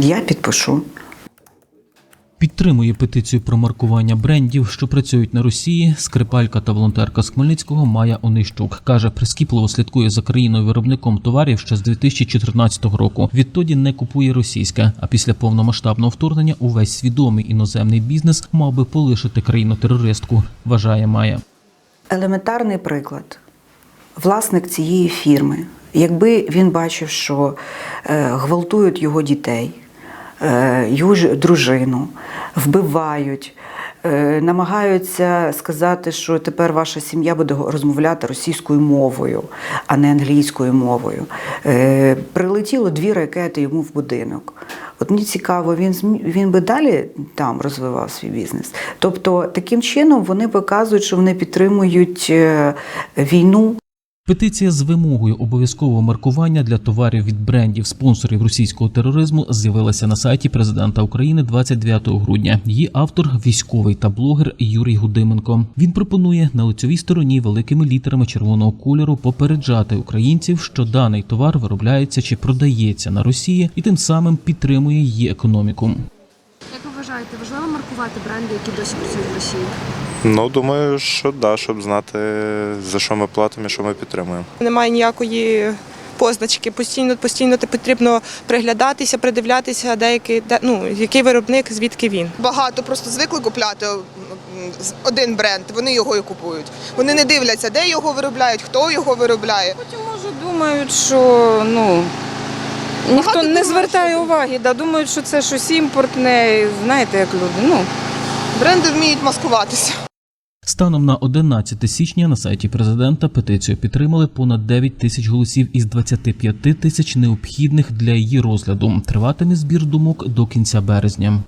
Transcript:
Я підпишу. Підтримує петицію про маркування брендів, що працюють на Росії. Скрипалька та волонтерка з Хмельницького Майя Онищук каже, прискіпливо слідкує за країною виробником товарів ще з 2014 року. Відтоді не купує російське. А після повномасштабного вторгнення увесь свідомий іноземний бізнес мав би полишити країну терористку. Вважає Майя. Елементарний приклад. Власник цієї фірми, якби він бачив, що е, гвалтують його дітей, дружину, вбивають, е, намагаються сказати, що тепер ваша сім'я буде розмовляти російською мовою, а не англійською мовою. Е, прилетіло дві ракети йому в будинок. От мені цікаво, він він би далі там розвивав свій бізнес. Тобто, таким чином вони показують, що вони підтримують е, війну. Петиція з вимогою обов'язкового маркування для товарів від брендів спонсорів російського тероризму з'явилася на сайті президента України 29 грудня. Її автор військовий та блогер Юрій Гудименко. Він пропонує на лицьовій стороні великими літерами червоного кольору попереджати українців, що даний товар виробляється чи продається на Росії, і тим самим підтримує її економіку. Як ви вважаєте, важливо маркувати бренди, які досі працюють в Росії? Ну, думаю, що да, щоб знати, за що ми платимо і що ми підтримуємо. Немає ніякої позначки. Постійно постійно потрібно приглядатися, придивлятися, деякий де, ну, який виробник, звідки він. Багато просто звикли купляти з- один бренд, вони його і купують. Вони не дивляться, де його виробляють, хто його виробляє. Потім може думають, що ну ніхто Багато не звертає що- уваги, да, думають, що це щось імпортне, знаєте, як люди. Ну Бренди вміють маскуватися. Станом на 11 січня на сайті президента петицію підтримали понад 9 тисяч голосів із 25 тисяч необхідних для її розгляду. Триватиме збір думок до кінця березня.